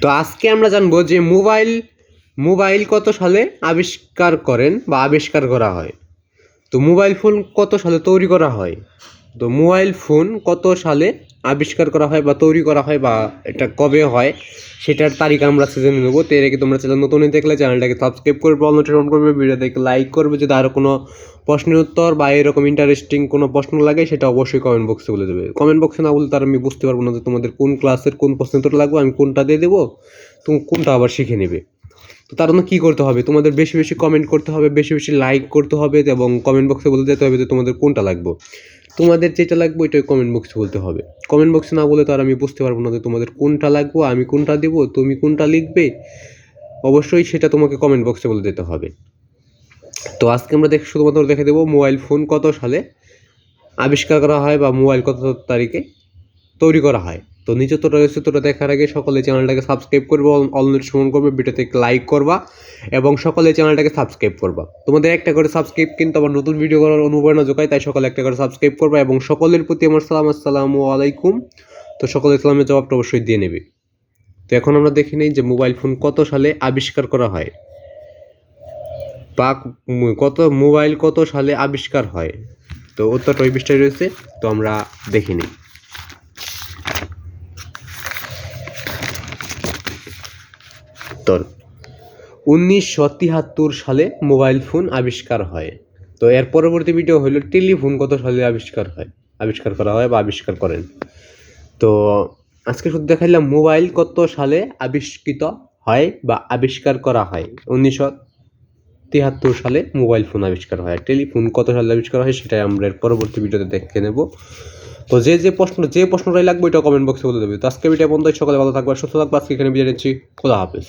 তো আজকে আমরা জানব যে মোবাইল মোবাইল কত সালে আবিষ্কার করেন বা আবিষ্কার করা হয়? তো মোবাইল ফোন কত সালে তৈরি করা হয়? তো মোবাইল ফোন কত সালে আবিষ্কার করা হয় বা তৈরি করা হয় বা এটা কবে হয়, সেটার তারিখ আমরা জেনে নেব। তো এর আগে তোমরা চ্যানেল নতুন দেখলে চ্যানেলটাকে সাবস্ক্রাইব করবে নোটিফিকেশন করবে ভিডিওটাকে লাইক করবে। যদি আরও কোনো প্রশ্নের উত্তর বা এরকম ইন্টারেস্টিং কোনো প্রশ্ন লাগে, সেটা অবশ্যই কমেন্ট বক্সে বলে দেবে। কমেন্ট বক্সে না বললে তার আমি বুঝতে পারব না যে তোমাদের কোন ক্লাসের কোন প্রশ্ন উত্তর লাগবে, আমি কোনটা দিয়ে দেবো, তুমি কোনটা আবার শিখে নেবে। তো তার জন্য কী করতে হবে? তোমাদের বেশি বেশি কমেন্ট করতে হবে, বেশি বেশি লাইক করতে হবে এবং কমেন্ট বক্সে বলে যেতে হবে যে তোমাদের কোনটা লাগবে। তোমাদের যেটা লাগবে ওইটাই কমেন্ট বক্সে বলতে হবে। কমেন্ট বক্সে না বলে তো আর আমি বুঝতে পারব না যে তোমাদের কোনটা লাগবো, আমি কোনটা দেবো, তুমি কোনটা লিখবে, অবশ্যই সেটা তোমাকে কমেন্ট বক্সে বলে দিতে হবে। তো আজকে আমরা দেখ শুধুমাত্র দেখে দেবো মোবাইল ফোন কত সালে আবিষ্কার করা হয় বা মোবাইল কত তারিখে তৈরি করা হয়। তো নিচে তো রয়েছে তোটা দেখার আগে সকলে চ্যানেলটাকে সাবস্ক্রাইব করবে, অল নোটিফিকেশন করবে, ভিডিওতে লাইক করবা, এবং সকলে চ্যানেলটাকে সাবস্ক্রাইব করবা। তোমাদের একটা করে সাবস্ক্রাইব কিন্তু আবার নতুন ভিডিও করার অনুপ্রেরণা যোগায়, তাই সকলে একটা করে সাবস্ক্রাইব করবা, এবং সকলের প্রতি আমার সালাম, আসসালামু আলাইকুম। তো সকলে সালামের জবাবটা অবশ্যই দিয়ে নেবে। তো এখন আমরা দেখে নিই যে মোবাইল ফোন কত সালে আবিষ্কার করা হয়। বা কত মোবাইল কত সালে আবিষ্কার হয়। তো উত্তরটা ওই পৃষ্ঠায় রয়েছে, তো আমরা দেখে নিই। উত্তর উনিশশো তিয়াত্তর সালে মোবাইল ফোন আবিষ্কার হয়। তো এর পরবর্তী ভিডিও হলো টেলিফোন কত সালে আবিষ্কার হয়, আবিষ্কার করা হয় বা আবিষ্কার করেন। তো আজকে শুধু দেখাইলাম মোবাইল কত সালে আবিষ্কৃত হয় বা আবিষ্কার করা হয়। উনিশশো তিয়াত্তর সালে মোবাইল ফোন আবিষ্কার হয়। টেলিফোন কত সালে আবিষ্কার হয় সেটাই আমরা এর পরবর্তী ভিডিওতে দেখে নেব। তো যে যে প্রশ্ন, যে প্রশ্নটাই লাগবে ওইটা কমেন্ট বক্সে বলে দেবে। তো আজকে ভিডিও বন্ধু সকালে ভালো থাকবে সুস্থ থাকবে আজকে এখানে বিদায় নিচ্ছি। খোলা হাফেজ।